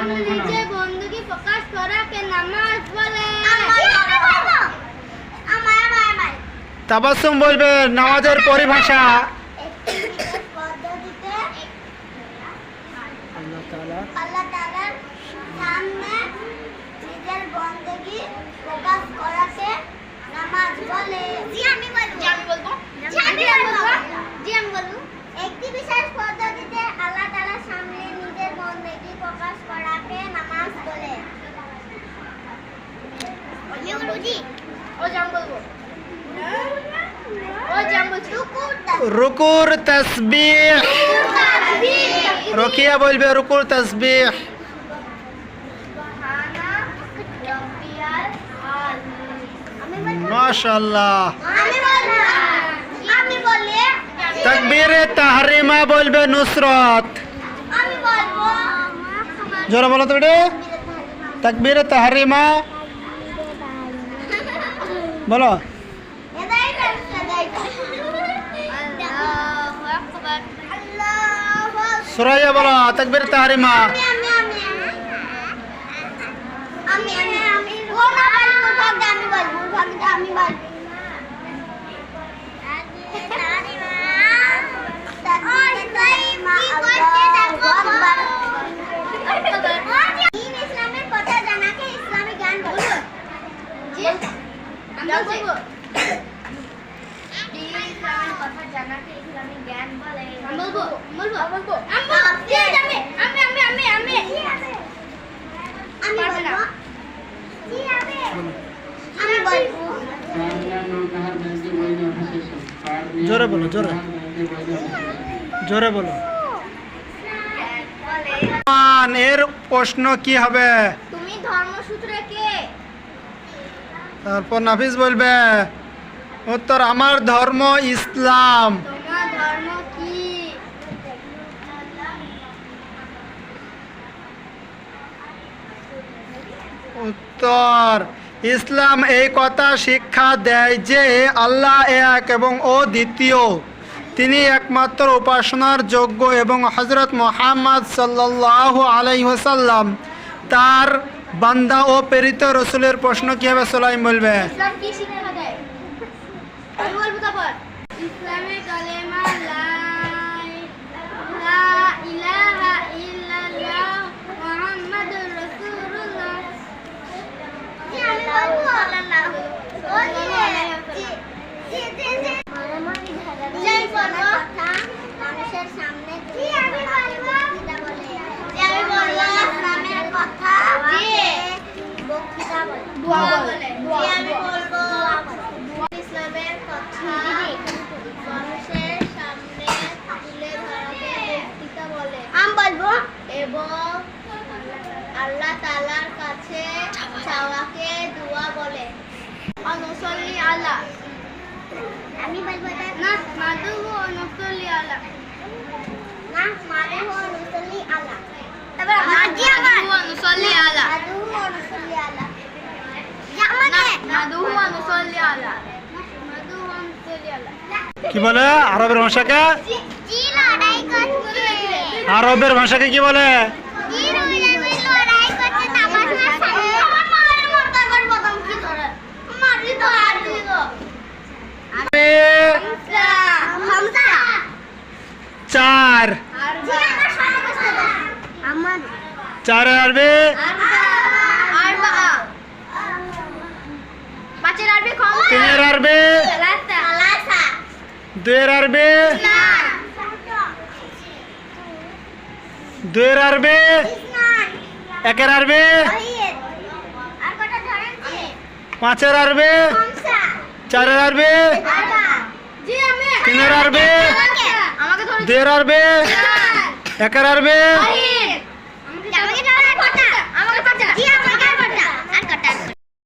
হ্যাঁ। প্রকাশ করাকে নামাজ বলে। তাবাসুম বলবে নামাজের পরিভাষা। প্রকাশ করাকে নামাজ বলে। জি আমি জি ও জাম বলব রুকুর তসবিহ। রকিয়া বলবে রুকুর তসবিহ। মাশাআল্লাহ। তাকবীরে তাহরিমা বলবে নুসরত। জোরে বলো তো রে তাকবীরে তাহরিমা। বলো এদাই এদাই আল্লাহু আকবার আল্লাহু জোরে বলো, জোরে। জোরে বলো। এর প্রশ্ন কি হবে? তুমি ধর্মসূত্রে কে? তারপর নাফিস বলবে উত্তর আমার ধর্ম ইসলাম। উত্তর ইসলাম এই কথা শিক্ষা দেয় যে আল্লাহ এক এবং ও দ্বিতীয়। তিনি একমাত্র উপাসনার যোগ্য এবং হজরত মোহাম্মদ সাল্লাহ আলাইসাল্লাম তার বান্দা ও প্রেরিত রসুলের প্রশ্ন কীভাবে হবে সোলাইম বলবে? ইসলাম কি শিক্ষা দেয় আমি বলব তারপর। ইসলামে কালেমা ইলাহা ইল্লাল্লাহ মুহাম্মাদুর রাসূলুল্লাহ জি আমি বলব সাল্লাল্লাহু ও জি জি জি জি যাই বলো মানুষের সামনে জি আমি বলব জি আমি বলব ইসলামের কথা বক্তৃতা বলে দোয়া বলে জি আমি বলব ইসলামের কথা মানুষের সামনে তুলে ধরাকে বক্তৃতা বলে আমি বলব। এবং আল্লাহ তাআলার কাছে চাওয়াকে দোয়া বলে। অনুসল্লি আলা। আমি বলব না মাদুহু অনুসল্লি আলা। না মাদুহু অনুসল্লি আলা। তারপর মাজি অনুসল্লি আলা। কি বলে? আরবের ভাষাকে? আরবের ভাষাকে কি বলে? চার। চার আরবি? তিনের আরবি? দুয়ের আরবে দুয়ের আরবে একের আরবে পাঁচের আরবে চারের আরবি তিনের আরবে দুয়ের আরবে একের আরবি